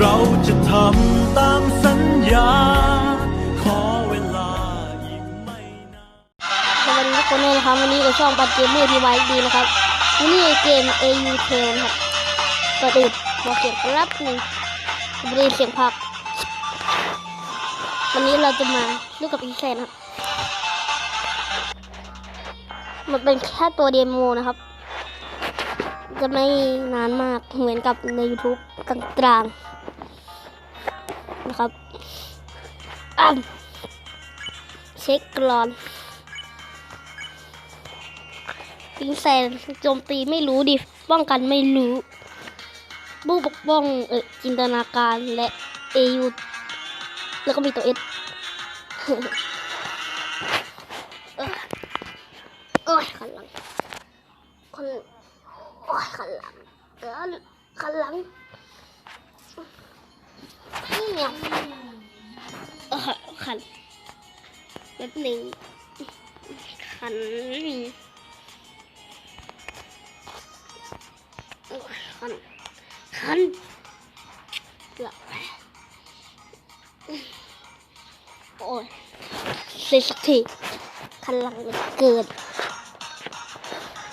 เราจะทำตามสัญญา ขอเวลาอีกไม่นานสวัสดีทุกคนด้วยนะครับ วันนี้กับช่องปัดเกมเมอร์ทีวายดีนะครับ วันนี้เกม AU t a l นะครับก่อนอื่นบอกเสียงแป๊บหนึ่งไม่ได้ยิเสียงพัก วันนี้เราจะมาลูกกับอีแซนครับ มันเป็นแค่ตัวเดโมนะครับ จะไม่นานมากเหมือนกับใน YouTube กลางๆ นะครับอะเช็คกรอนปิงแซนโจมตีไม่รู้ดิป้องกันไม่รู้บู้ปกป้องเออจินตนาการและเอยูแล้วก็มีตัวเอสโอ้ยขันหลังคนโอ้ยขันหลังเออขันหลัง นี่เนี่ยขันแป๊บหนึ่งขันโอ้ยคันคันเกือบโอ้ยเสียสักทีคันหลังเกิน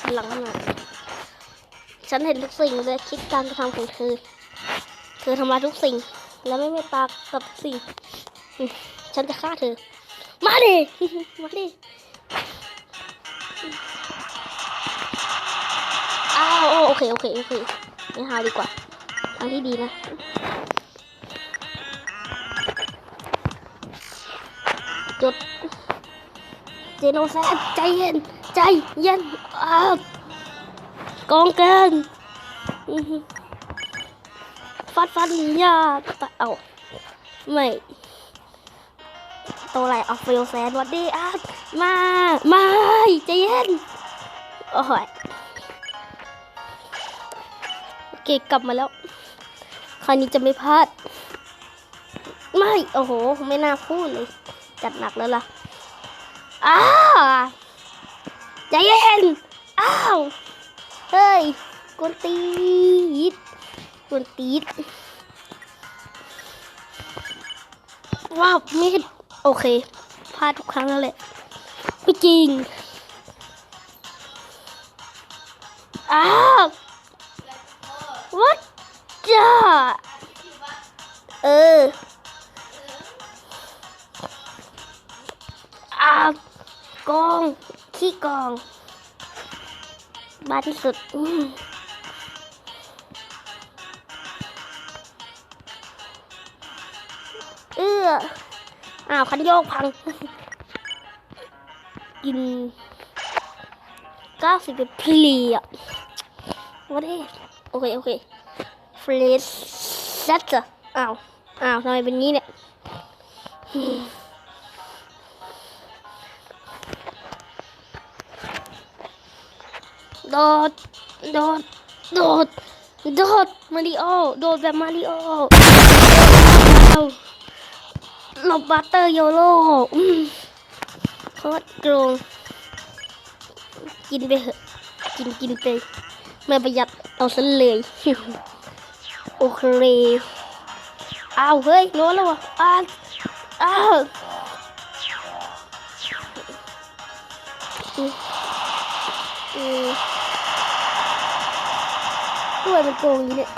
คันหลังขนาดฉันเห็นทุกสิ่งเลยคิดการกระทำของเธอ เธอทำลายทุกสิ่ง และไม่เมตตากับสิ่งฉันจะฆ่าเธอ มาดิ มาดิ อ้าวโอเค โอเค โอเคไม่หาดีกว่าทางที่ดีนะจุดเจโนแซดใจเย็น ใจเย็นอ้าวกองเกิน ฟัดฟัดยากตะเอาไม่ตัวอะไรเอาฟิลแซนวัดดีอ้ามาม่ใจเย็นโอ้ยโอเคกลับมาแล้ว คราวนี้จะไม่พลาด ไม่ โอ้โห ไม่น่าพูดเลย จัดหนักแล้วล่ะอ้าวใจเย็น อ้าว เฮ้ยกวนตีด กวนตีดว้าวมีดโอเคพลาดทุกครั้งแล้วแหละไม่จริงอ้าววัดจ้าเอออากอง ขี้กอง บ้าที่สุดอืม อื้ออ้าวคันโยกพัง กินเก้าสิบเป็นพลีอะวัดเอโอเค โอเคฟลสเซตอะอ้าวอ้าวทำไมเป็นงี้เนี่ยโดดโดดโดดโดดมาริโอโดดแบบมาริโอ ลบบัตเตอร์โยโร่อืมโคตรโกงกินไปเหอะ กินกินไปไม่ประหยัดเอาซะเลย โอเคอ้าวเฮ้ยโน้นแล้ววะอ้าวอ้าวด้วยมันโกงอยู่เนี่ย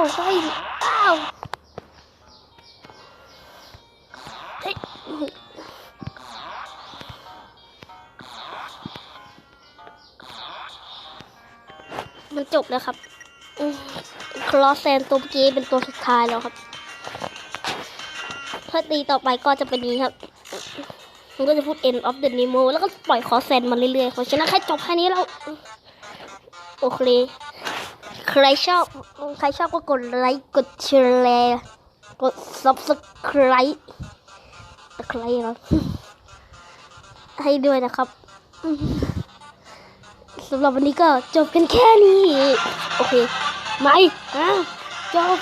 าวเฮ้อ้าวเฮ้ยมันจบแล้วครับคลอสแซนตัวเมื่อกี้เป็นตัวสุดท้ายแล้วครับถ้าตีต่อไปก็จะเป็นนี้ครับ มันก็จะพูด end of the nemo แล้วก็ปล่อยคอแซนมาเรื่อยๆเขาชนะแค่จบแค่นี้แล้ว โอเค ใครชอบใครชอบก็กดไลค์กดแชร์กด subscribe ตะไคร้ครับให้ด้วยนะครับสำหรับวันนี้ก็จบกันแค่นี้ โอเค ไม่อ้าวจบ